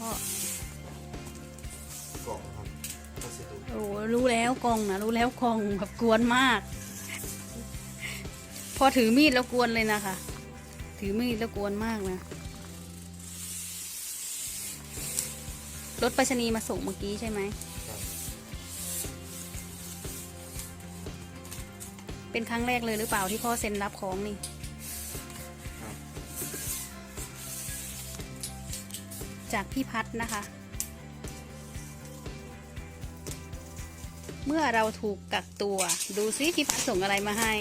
พ่อกล่องครับพัสดุโอ้รู้แล้วกองนะรู้แล้วกองแบบกวนมาก พอถือมีดแล้วกวนเลยนะคะ ถือมีดแล้วกวนมากนะ รถไปรษณีย์มาส่งเมื่อกี้ใช่ไหม ครับเป็นครั้งแรกเลยหรือเปล่าที่พ่อเซ็นรับของนี่ จากพี่พัฒน์นะคะ เมื่อเราถูกกักตัว ดูซิพี่พัฒน์ส่งอะไรมาให้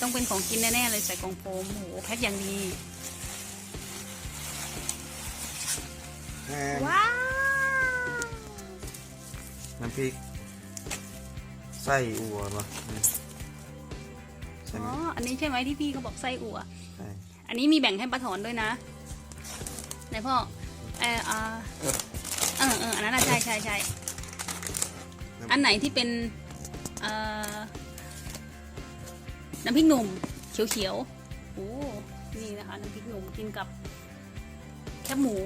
ต้องเป็นของกินแน่ ๆ เลยใส่กล่องโฟมโอ้โหแพ็คอย่างดีแห้งว้าวน้ำพริกไส้อัวปะเนี่ยใช่อ๋ไหอมอันนี้ใช่ไหมที่พี่เขาบอกไส้อั่วใช่อันนี้มีแบ่งให้ป้าถอนด้วยนะ ไหนพ่อเอออ่าเออเอออันนั้นน่ะใช่ใช่ใช่อันไหนที่เป็นเอ่อน้ำพริกหนุ่มเขียวๆโอ้นี่นะคะน้ำพริกหนุ่มกินกับแคบหมู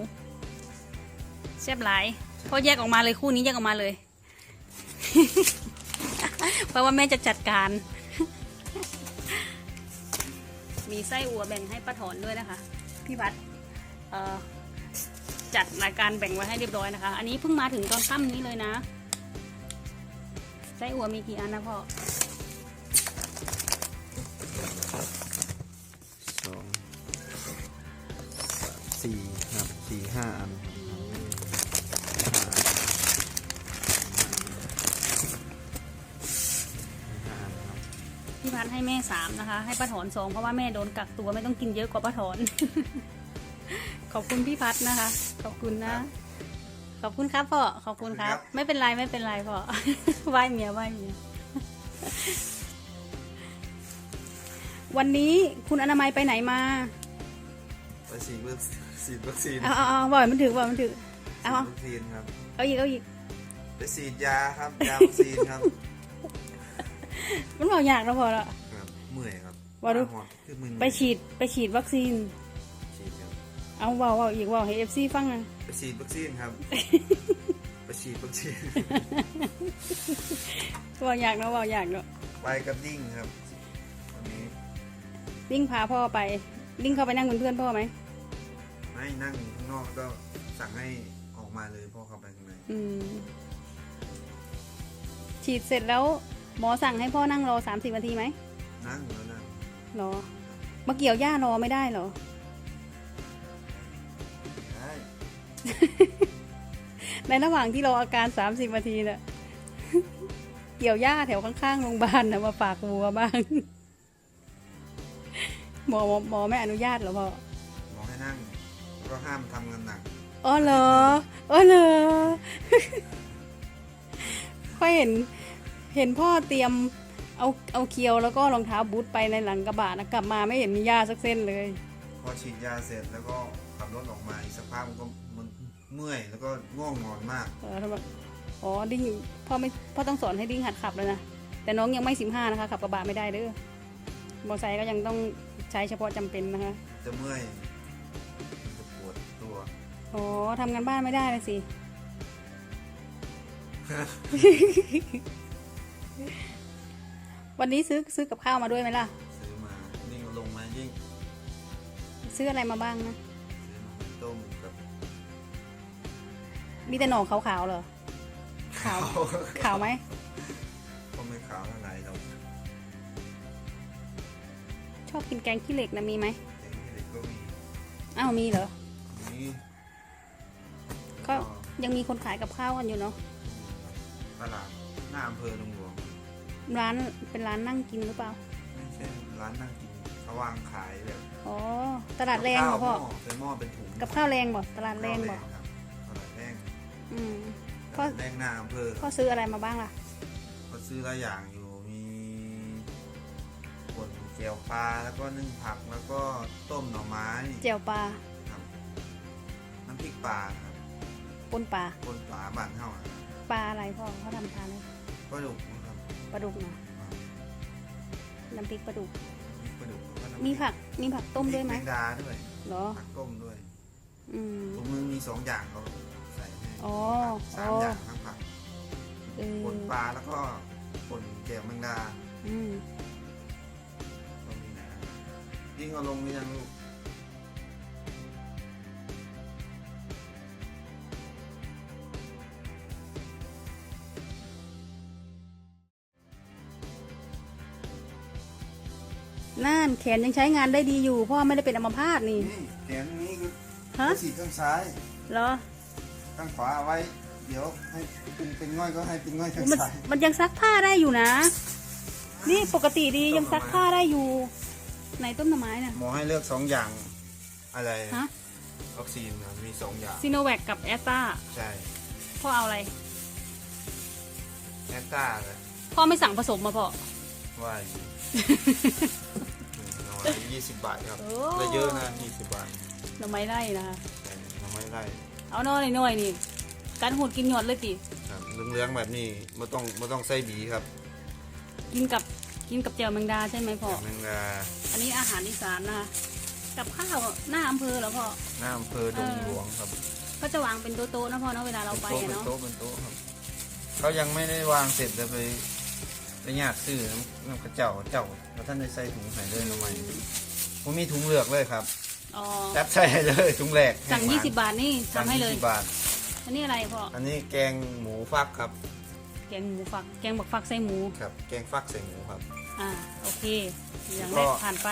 แซ่บหลายพ่อแยกออกมาเลยคู่นี้แยกออกมาเลย เพราะว่าแม่จะจัดการ มีไส้อั่วแบ่งให้ป้าถอนด้วยนะคะ พี่บัตเอ่อ จัดรายการแบ่งไว้ให้เรียบร้อยนะคะ อันนี้เพิ่งมาถึงตอนค่ำนี้เลยนะไส้อั่วมีกี่อันนะพ่อสองสามสี่ครับสี่ห้าอันห้าอันห้าอันครับพี่พัดให้แม่สามนะคะ ให้ป้าถอนสองเพราะว่าแม่โดนกักตัวไม่ต้องกินเยอะกว่าป้าถอน ขอบคุณพี่พัดนะคะ ขอบคุณนะ ขอบคุณครับพ่อ ขอบคุณครับ ไม่เป็นไรไม่เป็นไรพ่อไหว้เมียไหว้เมีย วันนี้คุณอนามัยไปไหนมา ไปฉีดวัคฉีดวัคซีนเอาเอาเอาบ่อยมันถือบ่อยมันถือฉีเอาดวัคซีนครับ เอาอีกเอาอีก ไปฉีดยาครับยาวัคซีนครับ มันบอกอยากแล้วพอละครับเมื่อยครับว่าดูหอดคือมึนไปฉีดไปฉีดวัคซีนฉีดครับ เอาเว่าเว่าอีกเว่าให้เอฟซีฟังนะไปฉีดวัคซีนครับ ไปฉีดวัคซีน เว่าอยากเนาะเว่าอยากเนาะไปกับนิ่งครับวันนี้ลิงพาพ่อไป ลิงเข้าไปนั่งเป็นเพื่อนพ่อไหมไม่นั่งข้างนอกก็สั่งให้ออกมาเลยพ่อเข้าไปข้างในอืม ฉีดเสร็จแล้วหมอสั่งให้พ่อนั่งรอสามสิบนาทีไหมนั่งแล้วนั่งรอมาเกี่ยวหญ้ารอไม่ได้เหรอ ในระหว่างที่รออาการสามสิบนาทีน่ะเกี่ยวหญ้าแถวข้างๆโรงพยาบาลนะมาฝากวัวบ้าง หมอหมอหมอไม่อนุญาตเหรอพ่อหมอให้นั่งก็ห้ามทำงานหนักอ๋อเหรออ๋อเหรอค่อยเห็นเห็นพ่อเตรียมเอาเอาเคียวแล้วก็รองเท้าบูทไปในหลังกระบะนะกลับมาไม่เห็นมีหญ้าสักเส้นเลย พอฉีดยาเสร็จแล้วก็ขับรถออกมาอีกสักพักมันก็มันเมื่อยแล้วก็ง่วงนอนมากเออทำไมอ๋อดิ้งพ่อไม่พ่อต้องสอนให้ดิ้งหัดขับเลยนะแต่น้องยังไม่สิบห้านะคะขับกระบะไม่ได้เด้อมอเตอร์ไซค์ก็ยังต้องใช้เฉพาะจำเป็นนะคะจะเมื่อยมันจะปวดตัวอ๋อทำงานบ้านไม่ได้เลยสิ วันนี้ซื้อซื้อกับข้าวมาด้วยไหมล่ะ ซื้อมายิ่งเอาลงมายิ่ง ซื้ออะไรมาบ้างนะซื้อมาต้มกับมีแต่หน่อขาวๆเหรอ ขาว ขาวไหมก็ไม่ขาวเท่าไหร่เราชอบกินแกงขี้เหล็กนะมีไหมเองเด็กก็มีอ้าวมีเหรอมีก็ยังมีคนขายกับข้าวกันอยู่เนาะ ตลาดหน้าอำเภอดงหลวงร้านเป็นร้านนั่งกินหรือเปล่า ไม่ใช่ร้านนั่งกิน เขาวางขายแบบอ๋อตลาดแรงเหรอพ่อข้าวหม้เป็นหม้อเป็นถุงกับข้าวแรงบ่ตลาดแรงบ่ข้าวครับตลาดแรงอืมตพ่อลาดแรงหน้าอำเภอพ่อซื้ออะไรมาบ้างล่ะก็ซื้อหลายอย่างอยู่มีป่นเจียวปลาแล้วก็นึ่งผักแล้วก็ต้มหน่อไม้เจียวปลาครับน้ำพริกปลาครับปนปลาป่นปลาบ้านเฮาอะปลาอะไรพ่อเขาทำทานอะไรปลาดุกนะครับปลาดุกเนาะน้ำพริกปลาดุกมีปลาดุ กแล้วก็น้ำพริมีผักมีผักต้มด้วยไหมแมงดาด้วยเหรอ ผักต้มด้วยอืม ถุงมือมีสองอย่างเขาใส่ให้อ๋อสามอ๋ออย่างทั้งผักเออป่นปลาแล้วก็ป่นแก้วแมงดาอืม ก็มีนะยิ่งเอาลงหรือยังลูก น่านแขนยังใช้งานได้ดีอยู่เพราะว่าไม่ได้เป็นอัมพาตนี่นี่แขนนี้คือฮะสีข้างซ้ายเหรอข้างขวาเอาไว้ เดี๋ยวให้เป็นเป็นง่อยก็ให้เป็นง่อยข้างมันซ้ายมันยังซักผ้าได้อยู่นะ นี่ปกติดียังซักผ้าได้อยู่ในต้นไม้น่ะหมอให้เลือกสองอย่างอะไรฮะวัคซีนนะมีสองอย่างซีโนแวคกับแอสตราใช่พ่อเอาอะไรแอตตาเลยพ่อไม่สั่งผสมมาพ่อว่าอยู่น้อ ยยี่สิบบาทครับโอ้ ได้เยอะนะยี่สิบบาทหน่อไม้ไร่นะคะใช่น้ำไม่ได้เอาน้อยหน่อยๆนี่การหูดกินหยอดเลยติครับเหลืองๆแบบนี้ไม่ต้องไม่ต้องใส่บีครับกินกับกินกับแจ่วแมงดาใช่ไหมพ่อแมงดาอันนี้อาหารอีสานนะคะกับข้าวหน้าอำเภอเหรอพ่อหน้าอำเภอดงหลวงครับก็จะวางเป็นโต๊ะๆนะพ่อเนาะเวลาเราไปเป็นอะโต๊ะเนาะเป็นโต๊ะเป็นโต๊ะครับเขายังไม่ได้วางเสร็จจะไป ไปญาติซื้อน้ำน้ำกระเจ้าเจ้าแล้วท่านได้ใส่ถุงใส่เลยทำไมผมมีถุงเหลือกเลยครับอ๋อจับใส่เลยถุงแรกสั่งแห้20 บาทนี่สั่งทำให้เลย20บาท อันนี้อะไรพ่ออันนี้แกงหมูฟักครับ แกงหมูฝัก แกงบักฟักใส่หมูครับ แกงฟักใส่หมูครับ อ่าโอเคอย่างแล้แรวกก็ผ่านไป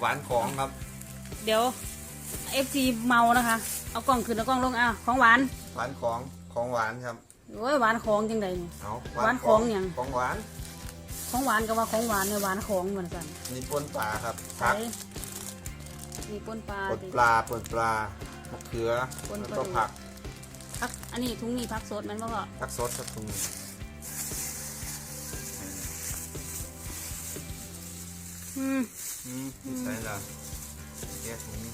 หวานของครับ เดี๋ยว FG เมานะคะ เอากล้องขึ้นเอากล้องลงอะของหวาน หวานของของหวานครับ โอ้ยหวานของจังไดนี่ เอาหวานของหยัง ของหวานของหวานก็ว่าของหวานเนี่ยหวานของเหมือนกันนี่ป่นปลาครับใส่ผักมีป่นปลาป่นดิปลาป่นปลามะเขือป่นแล้วปลาก็ดุกผักพัก อันนี้ถุงนี้พักสดแมันบ่พ่อผักสดครับตรงนี้อืมอืมนี่ใส่ละแก๊สนี้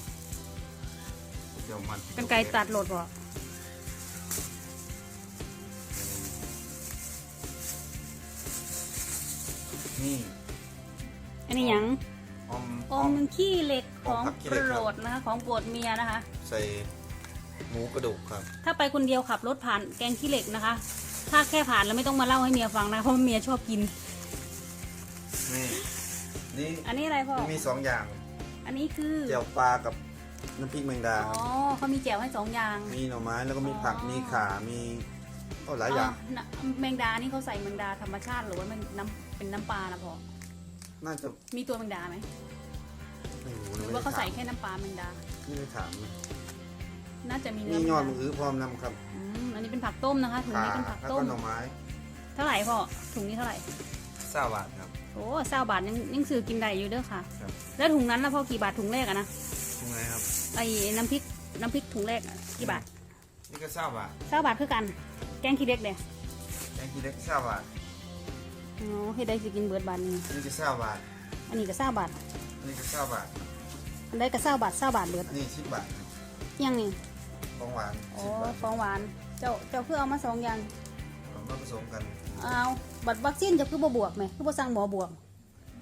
เดี๋ยวมันกันไกรตัดโหลดบ่ นี่อันนี้หยังอมอมขี้เหล็กของอมผักขี้โปเหล็กรครับดนะคะ ของโปรดเมียนะคะ ใส่หมูกระดูกครับ ถ้าไปคนเดียวขับรถผ่านแกงขี้เหล็กนะคะ ถ้าแค่ผ่านแล้วไม่ต้องมาเล่าให้เมียฟังนะเพราะเมียชอบกิน นี่นี่อันนี้อะไรพ่อมันมีสองอย่าง อันนี้คือเจียวปลากับน้ำพริกแมงดาคอ๋รัอบเขามีแจ่วให้สองอย่าง มีหน่อไม้แล้วก็มีผักอ๋อมีข่ามีโอ้หลายอย่างน่ะแมงดานี่เขาใส่แมงดาธรรมชาติหรือว่ามันน้ำ เป็นน้ำปลานะพ่อ น่าจะมีตัวแมงดาไหมไม่รู้หนะรือไม่ว่าได้เขาถาใส่มแค่น้ำปลาแมงดา ไม่ได้ถามนะน่าจะมีเนื้นี่อยอดแมมะงดาอื้อพร้อมนำครับอืมอันนี้เป็นผักต้มนะคะถุงข่านี้เป็นผักแล้วต้ก็ม หน่อไม้เท่าไหร่พ่อถุงนี้เท่าไหร่ซาบาทครับ โอ้เศร้าบาทยังยังซื้อกินได้อยู่เด้อค่ะ ครับ แล้วถุงนั้นนะพ่อกี่บาทถุงแรกอะนะ ตรงไหนครับ ไอ้น้ำพริกน้ำพริกถุงแรกอะกี่บาทนี่ก็ซาบาทเศร้าบาทคือกัน แกงขี้เล็กเด้แกงขี้เล็กซาบาท อ๋อเฮ็ดได้สิกินเบิดบาทหนึงนี่ก็ซาบาท อันนี้ก็เศร้าบาทนี่ก็ซาบาท อันใดก็เศร้าบาทเศร้าบาทเบิดอันนี้สิบบาทครับยังนี่ของหวานอ๋อสิบบาทของหวาน เจ้าเจ้าคือเอามาสองอย่างเรามาผสมกันเอาบัตรวัคซีนเจะคือบ่บวกไหมคือบ่สั่งหมอบวก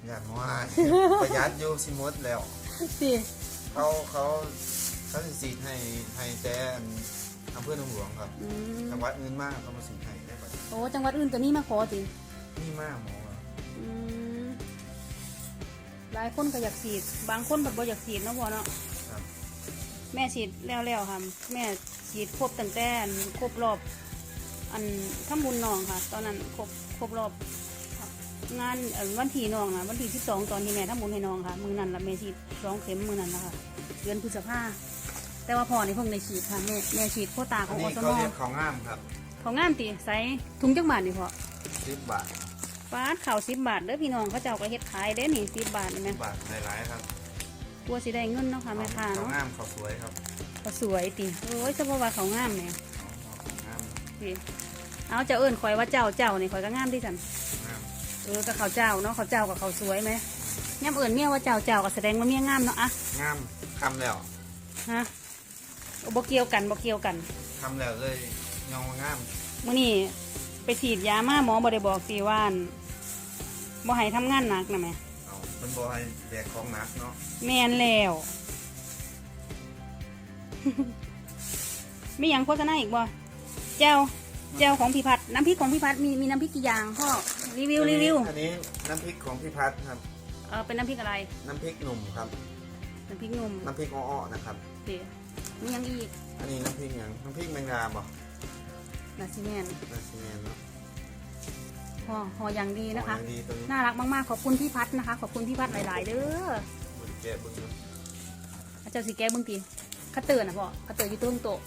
อย่างว่าประหยัดอยู่สิหมดแล้วสิเขาเขาเขาสิสีดให้ให้แต่อันอำเภอหนองหลวงครับอืมจังหวัดอื่นมากเขามาสีดให้ได้บัดโอ้จังหวัดอื่นก็มีมาขอสิ นี่มากหมอครับอืมหลายคนก็อยากฉีด บางคนก็บ่อยากฉีดเนาะพ่อเนาะครับแม่ฉีดแล้วๆค่ะ แม่ฉีดครบตั้งแต่อันครบรอบ อันทำบุญน้องค่ะ ตอนนั้นครบครบรอบ งานเอ่อวันที่น้องนะวันที่สิบสองตอนที่แม่ทำบุญให้น้องค่ะ มือนั้นละแม่ฉีดสองเข็มมือนั้นนะคะเดือนพฤษภาแต่ว่าพ่อในเพิ่งได้ฉีดค่ะแม่แม่ฉีดโควตาขอัอนงอนี้สเขามเรียกของงามครับของงามตีใส่ถุงจักบาทนี่พ่อสิบบาท ฟาดข่าวสิบบาทเด้อพี่น้องเขาเจ้าก็เฮ็ดขายเด้อนี่สิบบาทนี่แม่สิบบาทหลายๆครับกลัวสิได้เงินเนาะค่ะแม่ค้าของเนาะงามเขาสวยครับก็สวยติโอ้ยเฉพาะว่าเขางามแหม่ของงามสิเอาเจ้าเอิ้นข่อยว่าเจ้าเจ้านี่ข่อยก็งามที่สันงามเออก็เขาเจ้าเนาะเขาเจ้ากับเขาสวยไหมย่ำเอิญเมียว่าเจ้าเจ้าก็แสดงว่าเมียงามเนาะอะงามคำแล้วฮะบ่เกี่ยวกันบ่เกี่ยวกันคำแล้วเลยยองว่างามมื้อนี้ไปฉีดยามาหมอบ่ได้บอกสิว่าอั่น บ่ให้ทำงานหนักนะแม่เอาเป็นบอยแบกของหนักเนาะแม่นแล้ว มีอย่างโฆษณาอีกบ่แจวแจวของพี่พัดน้ำพริกของพี่พัดมีมีน้ำพริกกี่อย่างพ่อรีวิวรีวิวอันนี้น้ำพริกของพี่พัดครับ เออเป็นน้ำพริกอะไร น้ำพริกหนุ่มครับ น้ำพริกหนุ่มน้ำพริกอ้อๆนะครับเดี๋ยวมีหยังอีก อันนี้น้ำพริกอย่างน้ำพริกแมงดาบ่นาซิแมนนาซีเมนเนาะ ห่อห่ออย่างดีนะคะของดีตัวนี้น่ารักมากๆ ขอบคุณพี่พัดนะคะ ขอบคุณพี่พัดหลายๆเด้อบนแกะเบึงเนาะอาจารย์สีแก้วเบิ่งตีคัตเตอร์นะพ่อคัตเตอร์อยู่ตรงโต๊ะ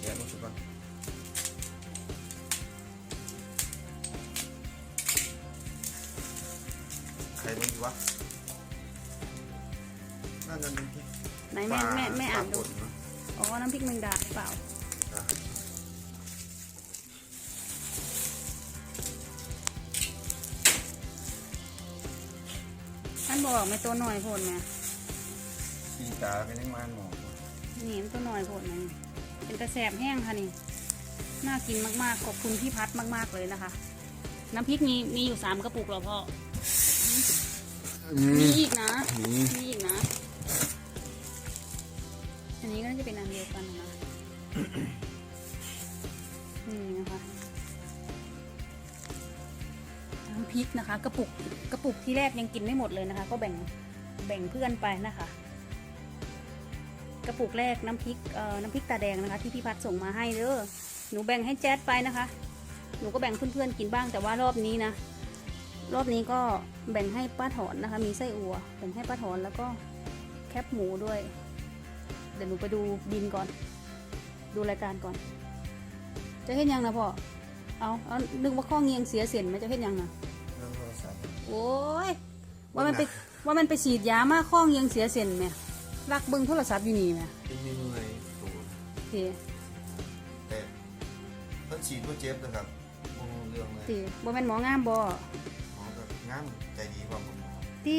แกะมันสุกก่อนใครมันอยู่วะน่าจะเป็นพริกไหนแม่แม่แม่อ่านปลดูป่เนาะอ๋อ น้ำพริกแมงดาหรือเปล่า อะท่านบอกไม่ตัวหน่อยโพดไหมปีตาเป็นยังมานหมอกนี่มันตัวหน่อยโพดไหมเป็นกระแสบแห้งค่ะนี่ น่ากินมากๆ ขอบคุณพี่พัดมากๆเลยนะคะ น้ำพริกมีมีอยู่สามกระปุกเหรอพ่อ มีอีกนะนี่มีอีกนะ อันนี้ก็น่าจะเป็นอันเดียวกันนะนี่นะคะ ริกนะคะ กระปุกกระปุกที่แรกยังกินไม่หมดเลยนะคะ ก็แบ่งแบ่งเพื่อนไปนะคะ กระปุกแรกน้ำพริกเอ่อน้ำพริกตาแดงนะคะ ที่พี่พัดส่งมาให้เด้อหนูแบ่งให้แจ๊ดไปนะคะ หนูก็แบ่งเพื่อนๆกินบ้างแต่ว่ารอบนี้นะรอบนี้ก็แบ่งให้ป้าถอนนะคะ มีไส้อั่วแบ่งให้ป้าถอนแล้วก็แคบหมูด้วย เดี๋ยวหนูไปดูบินก่อน ดูรายการก่อน จะเห็นยังนะพ่อเอาเอานึกว่าข้อเงียงเสียเสียนไหมจะเห็นยังนะ โอ้ยว่ามันไปว่ามันไปฉีดยามาข้อเงียงเสียเสียนไหมรักเบิ้งโทรศัพท์อยู่นี่ไหมเป็นเมนูเลยสูตรโอเคแต่เพิ่นฉีดเพื่อเจ็บนะครับบ่รู้เรื่องเลยตีบ่แม่นหมองามบ่หมอก็งามใจดีกว่าผมหมอตี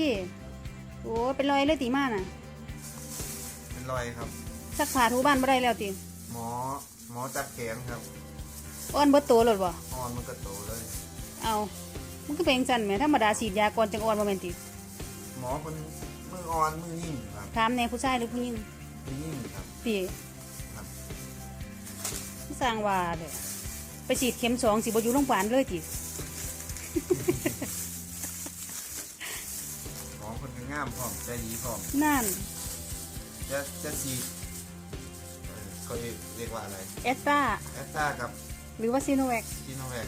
โอ้ยเป็นรอยเลยตีมาน่ะ เป็นรอยครับสักผ้าถูบ้านบ่ได้แล้วตีหมอหมอจับแขนครับ อ้อนเบิดโตเลยบ่อ่อนมันก็โตเลย เอา มันก็เป็นจังซั่นแหมธรรมดาฉีดยาก่อนจังอ่อนบ่แม่นติหมอเป็นมืออ่อนมือนิ่มครับถามแน่ผู้ชายหรือผู้หญิงมือนิ่มครับตีครับ สร้างว่าเด้อไปฉีดเข็มสองสิบ่อยู่โรงพยาบาลเลยติหมอคนก็งามพร้อมใจดีพร้อมนั่นจะจะฉีดเอ่อเขาเรียกเรียกว่าอะไรเอสตราแอสตรากับหรือว่าซีโนแวคซีโนแวค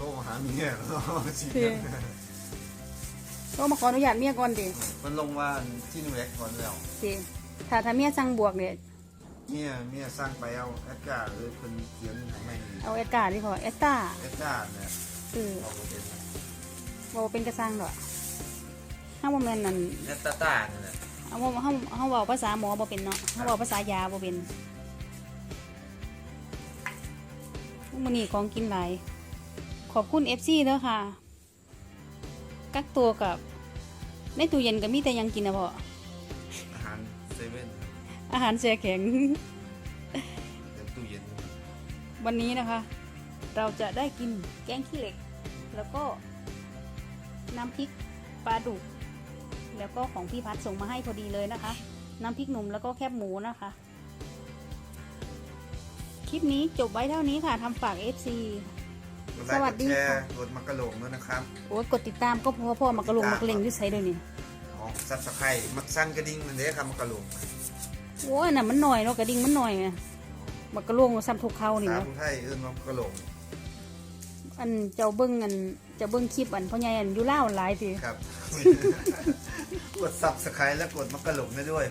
โทรมาหาเมียแล้วฉีดเออก็มาขออนุญาตเมียก่อนติมันลงว่าซีโนแวคก่อนแล้วติถ้าถ้าเมียสั่งบวกเนี่ยเมียเมียสร้างไปเอาแอสตราหรือคนเขียนให้ไม่เอาเอสกาดีพอเอสตราแอสตราเนี่ยคือเอาไปเป็นบ่เป็นกระซังดอกเฮาบ่แม่นนั่นแอสตราตาเนี่ยแหละเฮาบ่เฮาเฮาเว้าภาษาหมอบ่เป็นเนาะเฮาเว้าภาษายาบ่เป็นมื้อนี้ของกินหลาย ขอบคุณ FC เด้อค่ะ กักตัวกับในตู้เย็นก็มีแต่หยังกินนะพ่ออาหารเซเว่นอาหารแช่แข็งเต็มตู้เย็นวันนี้นะคะ เราจะได้กินแกงขี้เหล็ก แล้วก็น้ำพริกปลาดุก แล้วก็ของพี่พัดส่งมาให้พอดีเลยนะคะ น้ำพริกหนุ่มแล้วก็แคบหมูนะคะ คลิปนี้จบไว้เท่านี้ค่ะทำฝาก FC ก ดไลสค์วักสดดีแชค่ะร์กดมักกะโหลงด้วยนะครับโอ้ยกดติดตามก็พอพ่อมากระลงมากระเลงด้วยใส่ด้วยนี่ของซับสไครต์มักสั้นกระดิ่งมันเด้ครับมักกะโหลงโอ้ยน่ะมันหน่อยเนาะกระดิ่งมันหน่อยไงมากระลงซ้ำทุกเขานี่สาเนาะผู้ไทยเอื้นมักกะโหลงอันเจ้าเบิ้งอันเจ้าเบิ้งคลิปอันพ่อใหญ่อันอยูเล่าวหลายทีครับ กดซับสไครต์และกดมักกะโหลงได้ด้วย